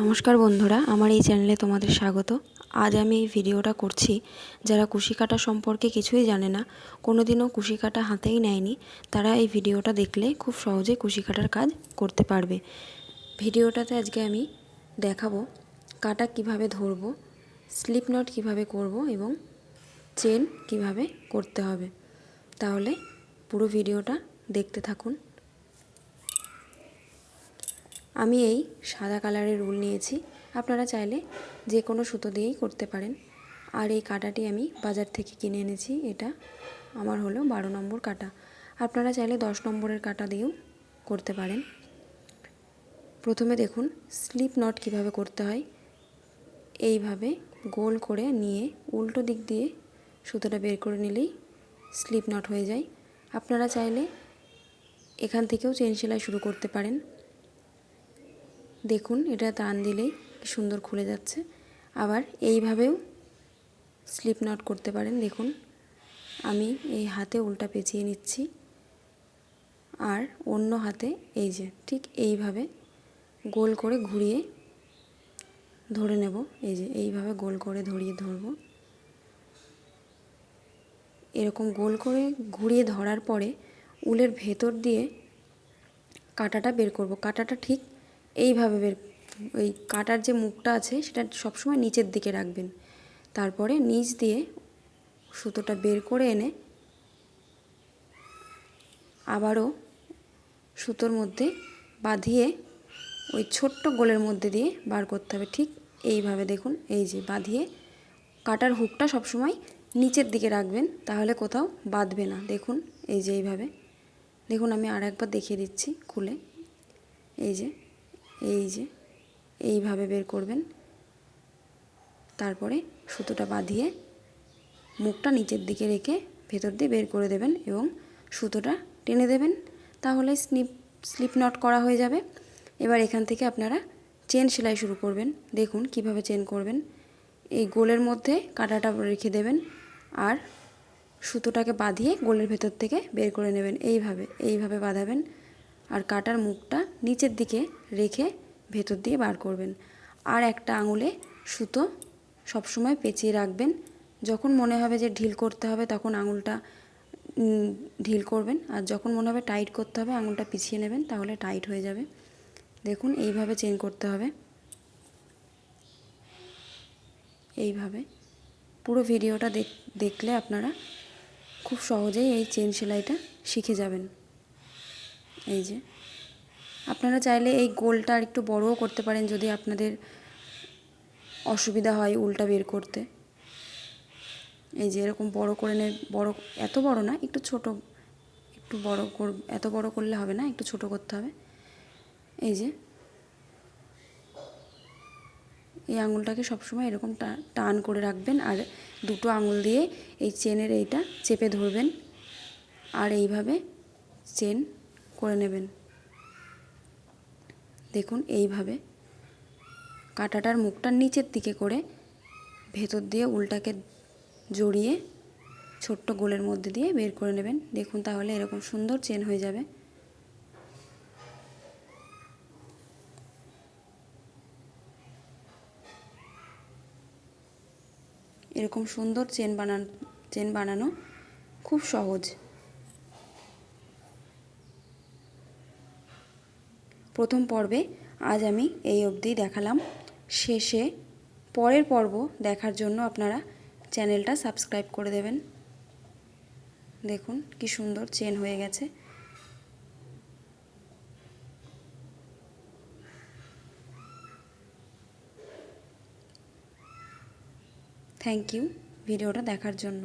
নমস্কার বন্ধুরা, আমার এই চ্যানেলে তোমাদের স্বাগত। আজ আমি এই ভিডিওটা করছি যারা কুশি কাটা সম্পর্কে কিছুই জানে না, কোনোদিনও কুশি কাটা হাতেই নেয়নি, তারা এই ভিডিওটা দেখলে খুব সহজে কুশি কাটার কাজ করতে পারবে। ভিডিওটাতে আজকে আমি দেখাবো কাটা কীভাবে ধরবো, স্লিপ নট কীভাবে করব এবং চেন কীভাবে করতে হবে। তাহলে পুরো ভিডিওটা দেখতে থাকুন। আমি এই সাদা কালারের রুল নিয়েছি। আপনারা চাইলে যে কোনো সুতো দিয়েই করতে পারেন। আর এই কাটাটি আমি বাজার থেকে কিনে এনেছি। এটা আমার হলো বারো নম্বর কাটা। আপনারা চাইলে দশ নম্বরের কাটা দিয়েও করতে পারেন। প্রথমে দেখুন, স্লিপ নট কীভাবে করতে হয়। এইভাবে গোল করে নিয়ে উল্টো দিক দিয়ে সুতোটা বের করে নিলেই স্লিপ নট হয়ে যায়। আপনারা চাইলে এখান থেকেও চেন সেলাই শুরু করতে পারেন। দেখুন, এটা টান দিলেই কি সুন্দর খুলে যাচ্ছে। আবার এইভাবেও স্লিপ নট করতে পারেন। দেখুন, আমি এই হাতে উল্টা পেঁচিয়ে নিচ্ছি। আর অন্য হাতে এই যে, ঠিক এইভাবে গোল করে ঘুরিয়ে ধরে নেব। এই যে, এইভাবে গোল করে ধরিয়ে ধরব। এরকম গোল করে ঘুরিয়ে ধরার পরে উলের ভেতর দিয়ে কাটাটা বের করব। কাটাটা ঠিক এইভাবে বের, ওই কাটার যে মুখটা আছে সেটা সবসময় নিচের দিকে রাখবেন। তারপরে নিচ দিয়ে সুতোটা বের করে এনে আবারও সুতোর মধ্যে বাঁধিয়ে ওই ছোট্ট গোলের মধ্যে দিয়ে বার করতে হবে। ঠিক এইভাবে দেখুন, এই যে বাঁধিয়ে কাটার হুকটা সবসময় নিচের দিকে রাখবেন, তাহলে কোথাও বাঁধবে না। দেখুন, এই যে এইভাবে। দেখুন, আমি আর একবার দেখিয়ে দিচ্ছি খুলে। এই যে এই যে, এইভাবে বের করবেন। তারপরে সুতোটা বাঁধিয়ে মুখটা নিচের দিকে রেখে ভেতর দিয়ে বের করে দেবেন এবং সুতোটা টেনে দেবেন। তাহলে স্লিপ স্লিপ নট করা হয়ে যাবে। এবার এখান থেকে আপনারা চেন সেলাই শুরু করবেন। দেখুন কীভাবে চেন করবেন। এই গোলের মধ্যে কাটাটা রেখে দেবেন আর সুতোটাকে বাঁধিয়ে গোলের ভেতর থেকে বের করে নেবেন। এইভাবে এইভাবে বাঁধাবেন। আর কাটার মুখটা নিচের দিকে রেখে ভেতর দিয়ে বার করবেন। আর একটা আঙুলে সুতো সবসময় পেঁচিয়ে রাখবেন। যখন মনে হবে যে ঢিল করতে হবে, তখন আঙুলটা ঢিল করবেন। আর যখন মনে হবে টাইট করতে হবে, আঙুলটা পিছিয়ে নেবেন, তাহলে টাইট হয়ে যাবে। দেখুন, এইভাবে চেন করতে হবে। এইভাবে। পুরো ভিডিওটা দেখলে আপনারা খুব সহজেই এই চেন সেলাইটা শিখে যাবেন। এই যে। আপনারা চাইলে এই গোলটা আর একটু বড়ও করতে পারেন যদি আপনাদের অসুবিধা হয় উল্টা বের করতে। এই যে এরকম বড় করে নে, বড়, এত বড় না, একটু ছোট, একটু বড় কর, এত বড় করলে হবে না, একটু ছোট করতে হবে। এই যে। এই আঙুলটাকে সবসময় এরকম টান করে রাখবেন আর দুটো আঙুল দিয়ে এই চেনের এইটা চেপে ধরবেন। আর এইভাবে চেন করে নেবেন। দেখুন, এইভাবে কাটাটার মুখটার নিচের দিকে করে ভেতর দিয়ে উল্টাকে জড়িয়ে ছোট্ট গোলের মধ্যে দিয়ে বের করে নেবেন। দেখুন তাহলে এরকম সুন্দর চেন হয়ে যাবে। এরকম সুন্দর চেন বানানো চেন বানানো খুব সহজ। প্রথম পর্বে আজ আমি এই অবধি দেখালাম। শেষে পরের পর্ব দেখার জন্য আপনারা চ্যানেলটা সাবস্ক্রাইব করে দেবেন। দেখুন কি সুন্দর চেন হয়ে গেছে। থ্যাংক ইউ ভিডিওটা দেখার জন্য।